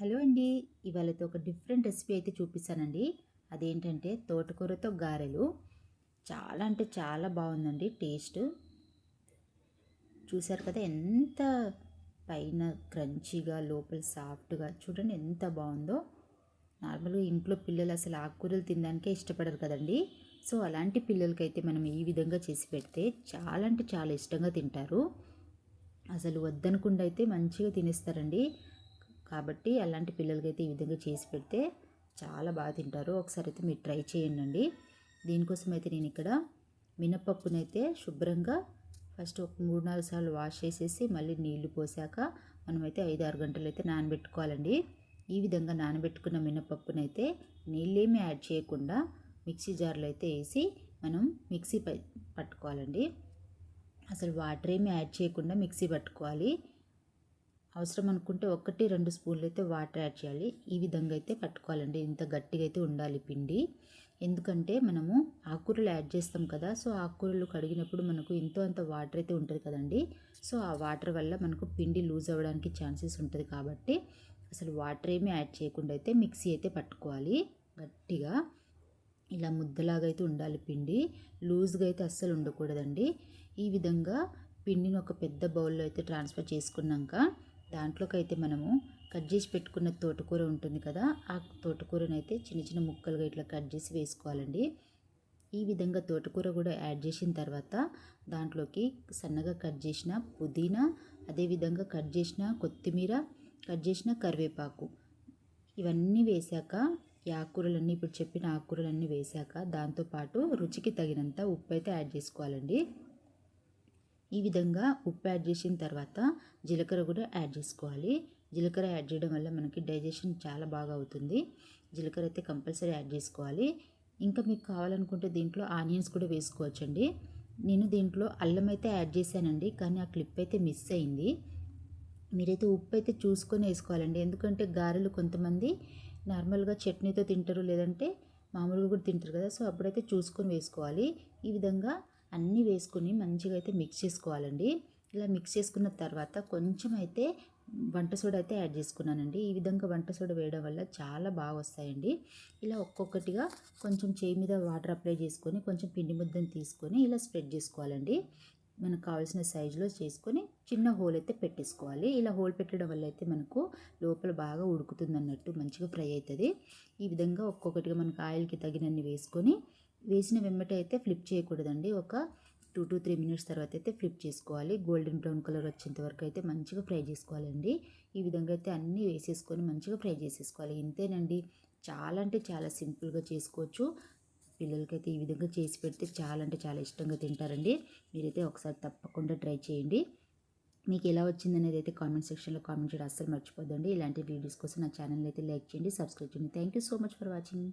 Hello అండి ఇవాళతో ఒక different recipe అయితే చూపిస్తానండి. అదేంటంటే తోటకూరతో గారెలు. చాలా అంటే చాలా బాగుందండి టేస్ట్. చూసారు కదా ఎంత పైన క్రంచీగా లోపల సాఫ్ట్గా చూడండి ఎంత బాగుందో. నార్మల్గా ఇంట్లో పిల్లలు అసలు ఆకుకూరలు తినడానికే ఇష్టపడరు కదండి. సో అలాంటి పిల్లలకైతే మనం ఈ విధంగా చేసి పెడితే చాలా అంటే చాలా ఇష్టంగా తింటారు. అసలు వద్దనకుండా అయితే మంచిగా తినేస్తారండి. కాబట్టి అలాంటి పిల్లలకైతే ఈ విధంగా చేసి పెడితే చాలా బాగా తింటారు. ఒకసారి అయితే మీరు ట్రై చేయండి దీనికోసం అయితే నేను ఇక్కడ మినపప్పునైతే శుభ్రంగా ఫస్ట్ ఒక మూడు నాలుగు సార్లు వాష్ చేసేసి మళ్ళీ నీళ్ళు పోసాక మనమైతే ఐదు ఆరు గంటలు అయితే నానబెట్టుకోవాలండి. ఈ విధంగా నానబెట్టుకున్న మినపప్పునైతే నీళ్ళేమీ యాడ్ చేయకుండా మిక్సీ జార్లో అయితే వేసి మనం మిక్సీ పట్టుకోవాలండి. అసలు వాటర్ ఏమి యాడ్ చేయకుండా మిక్సీ పట్టుకోవాలి. అవసరం అనుకుంటే ఒకటి రెండు స్పూన్లు అయితే వాటర్ యాడ్ చేయాలి. ఈ విధంగా అయితే పట్టుకోవాలండి. ఇంత గట్టిగా అయితే ఉండాలి పిండి. ఎందుకంటే మనము ఆకుకూరలు యాడ్ చేస్తాం కదా సో ఆకుకూరలు కడిగినప్పుడు మనకు ఎంతో అంత వాటర్ అయితే ఉంటుంది కదండి. సో ఆ వాటర్ వల్ల మనకు పిండి లూజ్ అవ్వడానికి ఛాన్సెస్ ఉంటుంది కాబట్టి అసలు వాటర్ ఏమీ యాడ్ చేయకుండా అయితే మిక్సీ అయితే పట్టుకోవాలి గట్టిగా. ఇలా ముద్దలాగా అయితే ఉండాలి పిండి. లూజ్గా అయితే అస్సలు ఉండకూడదండి. ఈ విధంగా పిండిని ఒక పెద్ద బౌల్లో అయితే ట్రాన్స్ఫర్ చేసుకున్నాక దాంట్లోకైతే మనము కట్ చేసి పెట్టుకున్న తోటకూర ఉంటుంది కదా ఆ తోటకూరనైతే చిన్న చిన్న ముక్కలుగా ఇట్లా కట్ చేసి వేసుకోవాలండి. ఈ విధంగా తోటకూర కూడా యాడ్ చేసిన తర్వాత దాంట్లోకి సన్నగా కట్ చేసిన పుదీనా అదేవిధంగా కట్ చేసిన కొత్తిమీర కట్ చేసిన కరివేపాకు. ఇవన్నీ వేశాక ఈ ఆకుకూరలన్నీ ఇప్పుడు చెప్పిన ఆకుకూరలన్నీ వేశాక దాంతోపాటు రుచికి తగినంత ఉప్పు అయితే యాడ్ చేసుకోవాలండి. ఈ విధంగా ఉప్పు యాడ్ చేసిన తర్వాత జీలకర్ర కూడా యాడ్ చేసుకోవాలి. జీలకర్ర యాడ్ చేయడం వల్ల మనకి డైజెషన్ చాలా బాగా అవుతుంది. జీలకర్ర అయితే కంపల్సరీ యాడ్ చేసుకోవాలి. ఇంకా మీకు కావాలనుకుంటే దీంట్లో ఆనియన్స్ కూడా వేసుకోవచ్చండి. నేను దీంట్లో అల్లం అయితే యాడ్ చేశానండి కానీ ఆ క్లిప్ అయితే మిస్ అయింది. మీరైతే ఉప్పు అయితే చూసుకొని వేసుకోవాలండి. ఎందుకంటే గారెలు కొంతమంది నార్మల్గా చట్నీతో తింటారు లేదంటే మామూలుగా కూడా తింటారు కదా సో అప్పుడైతే చూసుకొని వేసుకోవాలి. ఈ విధంగా అన్నీ వేసుకొని మంచిగా అయితే మిక్స్ చేసుకోవాలండి. ఇలా మిక్స్ చేసుకున్న తర్వాత కొంచెం అయితే వంట సోడా అయితే యాడ్ చేసుకున్నానండి. ఈ విధంగా వంట సోడా వేయడం వల్ల చాలా బాగా వస్తాయండి. ఇలా ఒక్కొక్కటిగా కొంచెం చేయి మీద వాటర్ అప్లై చేసుకొని కొంచెం పిండి ముద్దను తీసుకొని ఇలా స్ప్రెడ్ చేసుకోవాలండి. మనకు కావాల్సిన సైజులో చేసుకొని చిన్న హోల్ అయితే పెట్టేసుకోవాలి. ఇలా హోల్ పెట్టడం వల్ల అయితే మనకు లోపల బాగా ఉడుకుతుంది అన్నట్టు మంచిగా ఫ్రై అవుతుంది. ఈ విధంగా ఒక్కొక్కటిగా మనకు ఆయిల్కి తగినన్ని వేసుకొని వేసిన వెంబట అయితే ఫ్లిప్ చేయకూడదండి. ఒక టూ టు త్రీ మినిట్స్ తర్వాత అయితే ఫ్లిప్ చేసుకోవాలి. గోల్డెన్ బ్రౌన్ కలర్ వచ్చేంత వరకు అయితే మంచిగా ఫ్రై చేసుకోవాలండి. ఈ విధంగా అయితే అన్నీ వేసేసుకొని మంచిగా ఫ్రై చేసేసుకోవాలి. ఇంతేనండి. చాలా అంటే చాలా సింపుల్గా చేసుకోవచ్చు. పిల్లలకైతే ఈ విధంగా చేసి పెడితే చాలా అంటే చాలా ఇష్టంగా తింటారండి. మీరైతే ఒకసారి తప్పకుండా ట్రై చేయండి. మీకు ఎలా వచ్చింది అనేది అయితే కామెంట్ సెక్షన్లో కామెంట్ చేయడం అస్సలు మర్చిపోద్దండి. ఇలాంటి వీడియోస్ కోసం నా ఛానల్ అయితే లైక్ చేయండి సబ్స్క్రైబ్ చేయండి. Thank you so much for watching.